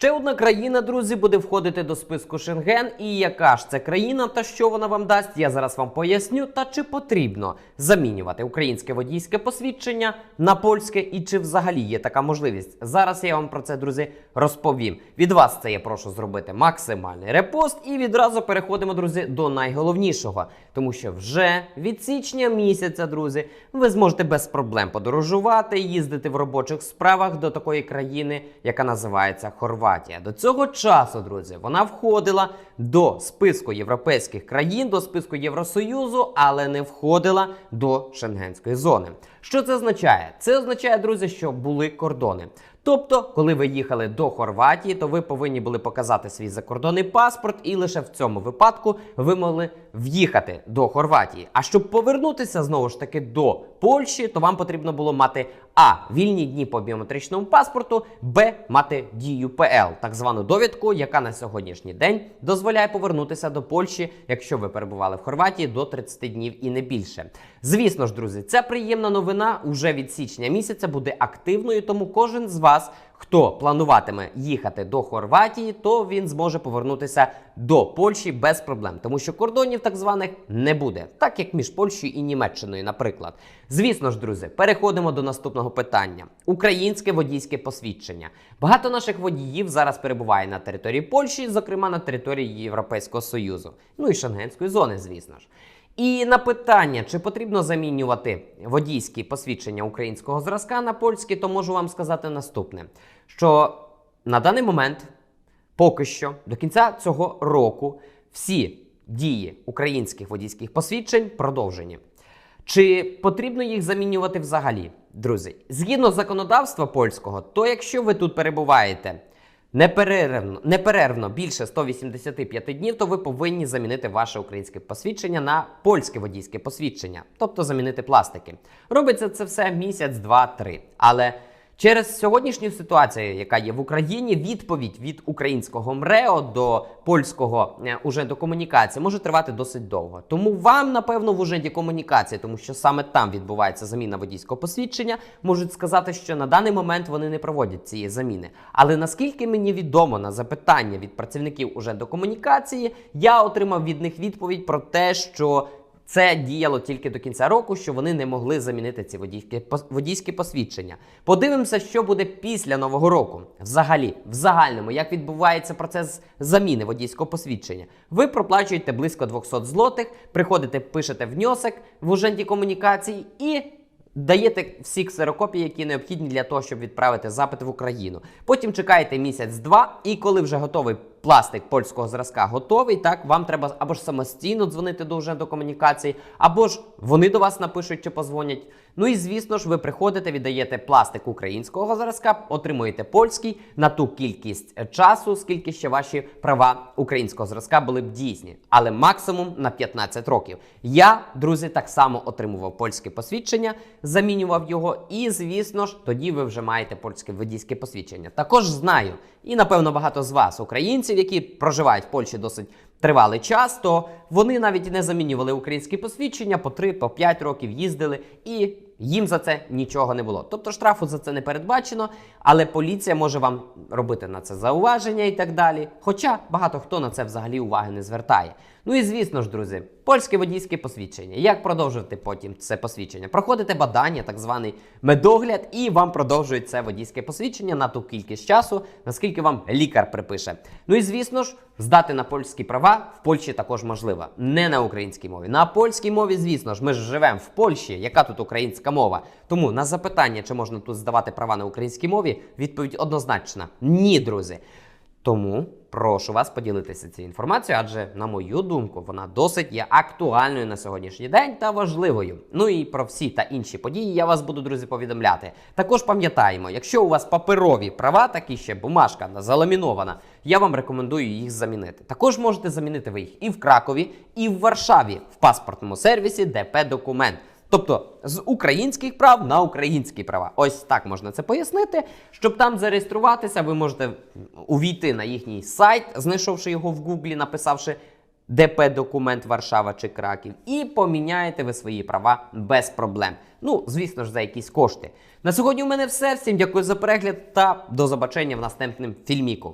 Ще одна країна, друзі, буде входити до списку Шенген. І яка ж це країна та що вона вам дасть, я зараз вам поясню. Та чи потрібно замінювати українське водійське посвідчення на польське, і чи взагалі є така можливість? Зараз я вам про це, друзі, розповім. Від вас це я прошу зробити максимальний репост, і відразу переходимо, друзі, до найголовнішого, тому що вже від січня місяця, друзі, ви зможете без проблем подорожувати, їздити в робочих справах до такої країни, яка називається Хорватія. До цього часу, друзі, вона входила до списку європейських країн, до списку Євросоюзу, але не входила до шенгенської зони. Що це означає? Це означає, друзі, що були кордони. Тобто, коли ви їхали до Хорватії, то ви повинні були показати свій закордонний паспорт, і лише в цьому випадку ви могли в'їхати до Хорватії. А щоб повернутися знову ж таки до Польщі, то вам потрібно було мати а вільні дні по біометричному паспорту, б мати дію ПЛ, так звану довідку, яка на сьогоднішній день дозволяє повернутися до Польщі, якщо ви перебували в Хорватії до 30 днів і не більше. Звісно ж, друзі, ця приємна новина уже від січня місяця буде активною, тому кожен з вас. Хто плануватиме їхати до Хорватії, то він зможе повернутися до Польщі без проблем, тому що кордонів так званих не буде, так як між Польщею і Німеччиною, наприклад. Звісно ж, друзі, переходимо до наступного питання: українське водійське посвідчення. Багато наших водіїв зараз перебуває на території Польщі, зокрема на території Європейського Союзу, ну і Шенгенської зони, звісно ж. І на питання, чи потрібно замінювати водійські посвідчення українського зразка на польські, то можу вам сказати наступне: що на даний момент, поки що, до кінця цього року, всі дії українських водійських посвідчень продовжені. Чи потрібно їх замінювати взагалі, друзі? Згідно законодавства польського, то якщо ви тут перебуваєте неперервно, неперервно більше 185 днів, то ви повинні замінити ваше українське посвідчення на польське водійське посвідчення, тобто замінити пластики. Робиться це все місяць, два, три. Але Через сьогоднішню ситуацію, яка є в Україні, відповідь від українського МРЕО до польського е, уже до комунікації може тривати досить довго. Тому вам, напевно, в уже комунікації, тому що саме там відбувається заміна водійського посвідчення, можуть сказати, що на даний момент вони не проводять цієї заміни. Але наскільки мені відомо на запитання від працівників уже до комунікації, я отримав від них відповідь про те, що це діяло тільки до кінця року, що вони не могли замінити ці водійські, водійські посвідчення. Подивимося, що буде після нового року. Взагалі, в загальному, як відбувається процес заміни водійського посвідчення. Ви проплачуєте близько 200 злотих, приходите, пишете внесок в уженді комунікації і. Даєте всі ксерокопії, які необхідні для того, щоб відправити запит в Україну. Потім чекаєте місяць-два, і коли вже готовий пластик польського зразка готовий, так вам треба або ж самостійно дзвонити до вже до комунікації, або ж вони до вас напишуть чи позвонять. Ну і звісно ж, ви приходите, віддаєте пластик українського зразка, отримуєте польський на ту кількість часу, скільки ще ваші права українського зразка були б дійсні, але максимум на 15 років. Я, друзі, так само отримував польське посвідчення, замінював його, і звісно ж, тоді ви вже маєте польське водійське посвідчення. Також знаю, і напевно багато з вас, українців, які проживають в Польщі досить тривалий час, то вони навіть не замінювали українські посвідчення по 3 по 5 років їздили і. Їм за це нічого не було. Тобто штрафу за це не передбачено, але поліція може вам робити на це зауваження і так далі. Хоча багато хто на це взагалі уваги не звертає. Ну і звісно ж, друзі, польське водійське посвідчення. Як продовжувати потім це посвідчення? Проходите бадання, так званий медогляд, і вам продовжують це водійське посвідчення на ту кількість часу, наскільки вам лікар припише. Ну і звісно ж, здати на польські права в Польщі також можливо. Не на українській мові. На польській мові, звісно ж, ми ж живемо в Польщі. Яка тут українська мова? Тому на запитання, чи можна тут здавати права на українській мові, відповідь однозначна: ні, друзі. Тому прошу вас поділитися цією інформацією, адже, на мою думку, вона досить є актуальною на сьогоднішній день та важливою. Ну і про всі та інші події я вас буду, друзі, повідомляти. Також пам'ятаємо, якщо у вас паперові права, такі ще бумажка заламінована, я вам рекомендую їх замінити. Також можете замінити ви їх і в Кракові, і в Варшаві в паспортному сервісі ДП Документ. Тобто з українських прав на українські права. Ось так можна це пояснити. Щоб там зареєструватися, ви можете увійти на їхній сайт, знайшовши його в Гуглі, написавши ДП документ Варшава чи Краків, і поміняєте ви свої права без проблем. Ну, звісно ж, за якісь кошти. На сьогодні у мене все. Всім дякую за перегляд та до побачення в наступному фільміку.